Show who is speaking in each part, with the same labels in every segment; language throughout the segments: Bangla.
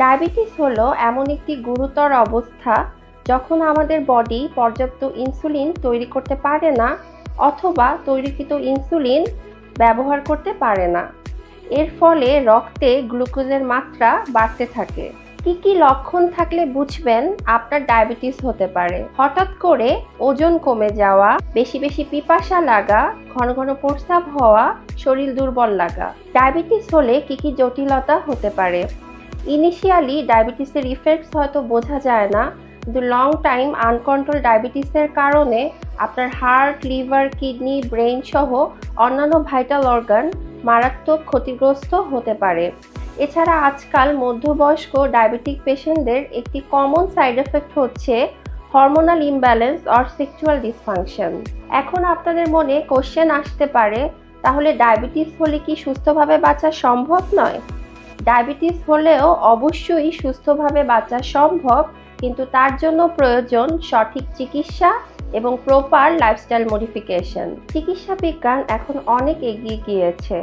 Speaker 1: ডায়াবেটিস হলো এমন একটি গুরুতর অবস্থা যখন আমাদের বডি পর্যাপ্ত ইনসুলিন তৈরি করতে পারে না অথবা তৈরিকৃত ইনসুলিন ব্যবহার করতে পারে না। এর ফলে রক্তে গ্লুকোজের মাত্রা বাড়তে থাকে। কি কি লক্ষণ থাকলে বুঝবেন আপনার ডায়াবেটিস হতে পারে। হঠাৎ করে ওজন কমে যাওয়া, বেশি বেশি পিপাসা লাগা, ঘন ঘন প্রস্রাব হওয়া, শরীর দুর্বল লাগা। ডায়াবেটিস হলে কি কি জটিলতা হতে পারে? ইনিশিয়ালি ডায়াবেটিসের ইফেক্টস হয়তো বোঝা যায় না, কিন্তু লং টাইম আনকন্ট্রোল ডায়াবেটিসের কারণে আপনার হার্ট লিভার কিডনি ব্রেন সহ অন্যান্য ভাইটাল অর্গান মারাত্মক ক্ষতিগ্রস্ত হতে পারে। এছাড়া আজকাল মধ্যবয়স্ক ডায়াবেটিক পেশেন্টদের একটি কমন সাইড এফেক্ট হচ্ছে hormonal imbalance or sexual dysfunction এখন আপনাদের মনে কোশ্চেন আসতে পারে, তাহলে ডায়াবেটিস হলে কি সুস্থভাবে বাঁচা সম্ভব নয়? ডায়াবেটিস হলেও অবশ্যই সুস্থভাবে বাঁচা সম্ভব, কিন্তু তার জন্য প্রয়োজন সঠিক চিকিৎসা এবং প্রপার লাইফস্টাইল মডিফিকেশন চিকিৎসা বিজ্ঞান এখন অনেক এগিয়ে গিয়েছে,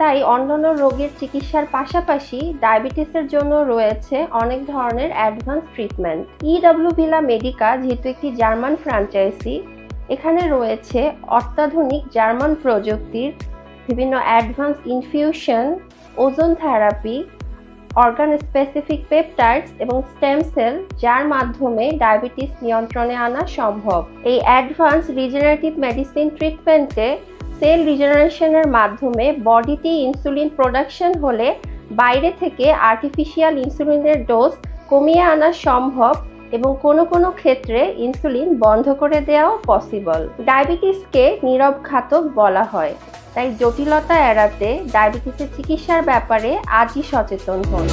Speaker 1: তাই অন্যান্য রোগের চিকিৎসার পাশাপাশি ডায়াবেটিসের জন্য রয়েছে অনেক ধরনের advance treatment EW Villa Medica যেহেতু একটি জার্মান ফ্র্যাঞ্চাইজি এখানে রয়েছে অত্যাধুনিক জার্মান প্রযুক্তির বিভিন্ন advance infusion, ozone therapy organ specific peptides এবং স্টেম সেল, যার মাধ্যমে ডায়াবেটিস নিয়ন্ত্রণে আনা সম্ভব। এই অ্যাডভান্স রিজেনারেটিভ মেডিসিন ট্রিটমেন্টে সেল রিজেনারেশনের মাধ্যমে বডিতে ইনসুলিন প্রোডাকশন হলে বাইরে থেকে আর্টিফিশিয়াল ইনসুলিনের ডোজ কমিয়ে আনা সম্ভব এবং কোনো কোনো ক্ষেত্রে ইনসুলিন বন্ধ করে দেওয়াও পসিবল। ডায়াবেটিসকে নীরব ঘাতক বলা হয়। তাই জটিলতা এড়াতে ডায়াবেটিসের চিকিৎসার ব্যাপারে আজই সচেতন হন।